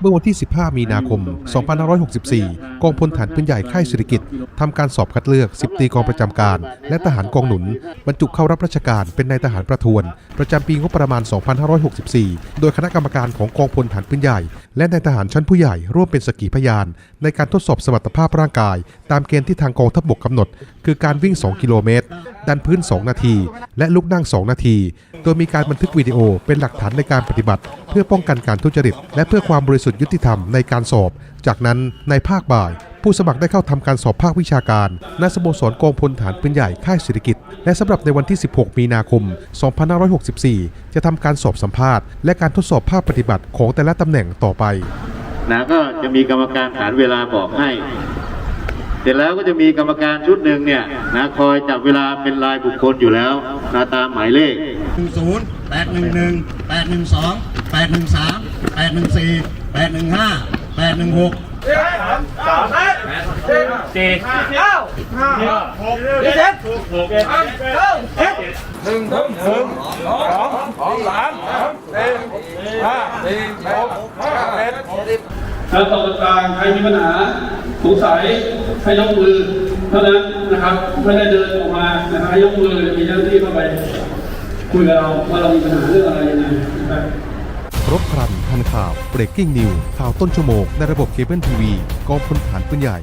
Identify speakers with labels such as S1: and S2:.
S1: เมื่อวันที่ 15 มีนาคม 2564 กองพลฐานปืนใหญ่ค่ายเศรษฐกิจทำการสอบคัดเลือก 10 ตีกองประจำการ และทหารกองหนุน บรรจุเข้ารับราชการเป็นนายทหารประทวน ประจำปีงบประมาณ 2564 โดยคณะกรรมการของกองพลฐานปืนใหญ่ และนายทหารชั้นผู้ใหญ่ร่วมเป็นสกีพยาน ในการทดสอบสมรรถภาพร่างกาย ตามเกณฑ์ที่ทางกองทัพบกกำหนด คือการวิ่ง 2 กิโลเมตร ดันพื้น 2 นาที และลุกนั่ง 2 นาที โดยมีการบันทึกวิดีโอเป็นหลักฐานในการปฏิบัติเพื่อป้องกันการทุจริต และเพื่อความบริสุทธิ์ยุติธรรมในการสอบ จากนั้นในภาคบ่าย ผู้สมัครได้เข้าทำการสอบภาควิชาการณสโมสรกองพลฐานปืนใหญ่ค่ายเศรษฐกิจและสำหรับในวันที่ 16 มีนาคม 2564 จะทำการสอบสัมภาษณ์และการทดสอบภาคปฏิบัติของแต่ละตำแหน่งต่อไป
S2: นะก็จะมีกรรมการฐานเวลาบอกให้ เสร็จแล้วก็จะมีกรรมการชุดหนึ่งเนี่ยนะคอยจับเวลาเป็นรายบุคคลอยู่แล้วนะตามหมายเลข
S3: หนึ่งศูนย์แปดหนึ่งหนึ่งแปดหนึ่งสองแปดหนึ่งสามแปดหนึ่งสี่แปดหนึ่งห้าแปดหนึ่งหก
S4: แล้วตรงกลางใครมีปัญหาสงสัยให้ยกมือเท่านั้นนะครับไม่ได้เดินออกมานะครับให้ยกมือมีเจ้าหน้าที่เข้าไปคุยกับเราว่าเรามีปัญหาเรื่องอะไรยังไงนะครับ
S1: รบครันทันข่าว breaking news ข่าวต้นชั่วโมงในระบบเคเบิลทีวีกองพลฐานปืนใหญ่